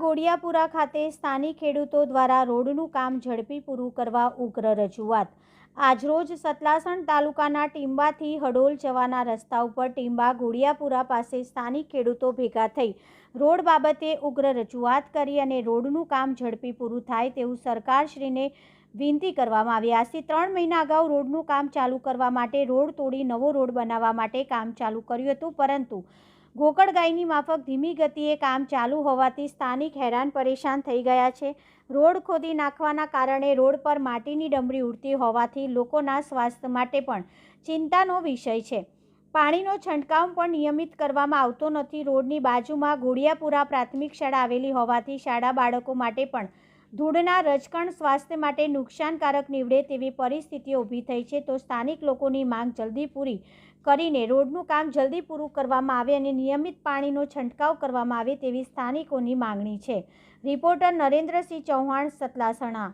ગોડિયાપુરા ખાતે સ્થાનિક ખેડૂતો દ્વારા રોડનું કામ ઝડપી પૂરું કરવા ઉગ્ર રજૂઆત. આજરોજ સતલાસણ તાલુકાના ટીંબાથી હડોલ જવાના રસ્તા ઉપર ટીંબા ગોડિયાપુરા પાસે સ્થાનિક ખેડૂતો ભેગા થઈ રોડ બાબતે ઉગ્ર રજૂઆત કરી અને રોડનું કામ ઝડપી પૂરું થાય તેવું સરકારશ્રીને વિનંતી કરવામાં આવી. આજથી ત્રણ મહિના અગાઉ રોડનું કામ ચાલુ કરવા માટે રોડ તોડી નવો રોડ બનાવવા માટે કામ ચાલુ કર્યું હતું, પરંતુ ગોકળગાયની માફક ધીમી ગતિએ કામ ચાલુ હોવાથી સ્થાનિક હેરાન પરેશાન થઈ ગયા છે. રોડ ખોદી નાખવાના કારણે રોડ પર માટીની ડમરી ઉડતી હોવાથી લોકોના સ્વાસ્થ્ય માટે પણ ચિંતાનો વિષય છે. પાણીનો છંટકાવ પણ નિયમિત કરવામાં આવતો નથી. રોડની બાજુમાં ઘોડિયાપુરા પ્રાથમિક શાળા આવેલી હોવાથી શાળા બાળકો માટે પણ ધૂળના રજકણ સ્વાસ્થ્ય માટે નુકસાનકારક નીવડે તેવી પરિસ્થિતિ ઊભી થઈ છે. તો સ્થાનિક લોકોની માંગ જલ્દી પૂરી કરીને રોડનું કામ જલ્દી પૂરું કરવામાં આવે અને નિયમિત પાણીનો છંટકાવ કરવામાં આવે તેવી સ્થાનિકોની માંગણી છે. રિપોર્ટર નરેન્દ્રસિંહ ચૌહાણ, સતલાસણા.